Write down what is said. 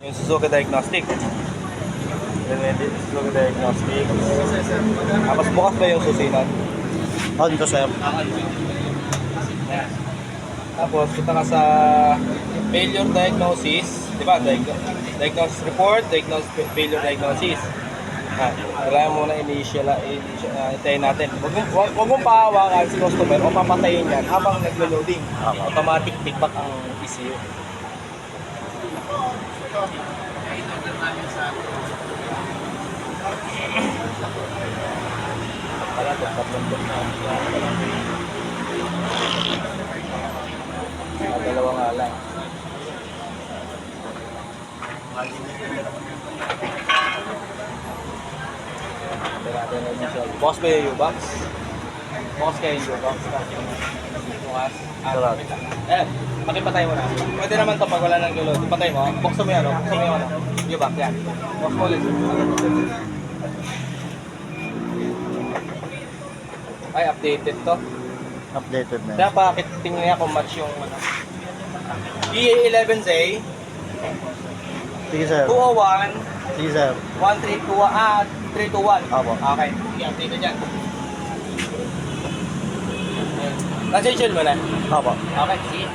Yung Suzuki Diagnostic. Suzuki Diagnostic. Tapos bukas ba yung susinan? On to sir. Tapos kita ka sa failure diagnosis, di ba? Diag- diagnosis report, diagnosis failure diagnosis. Ha, kailangan muna initial, initial uh, hintayin natin. Huwag mong, huwag, huwag mong pahawakan si customer o papatayin yan habang naglo-loading. Automatic feedback ang ECU. Wala, tatlong tatlong Ah, dalawa nga lang. Na. Boss ba yung U-Box? Boss kayo yung U-Box. Bukas. Ah. Eh, pakipatay mo na. Pwede naman to pag wala nang gulo. Ipatay mo. Buksan mo yan, oh. Buksan mo yung ano. U-Box, yan. Box mo ulit. Ay, updated to. Updated na. Kaya bakit tingnan niya kung match yung ano. EA11Z, Sige sir. 201, Sige sir. 1321, ah, 321. Apo. Okay, i-update na dyan. Nasa mo na. Apo. Okay, sige.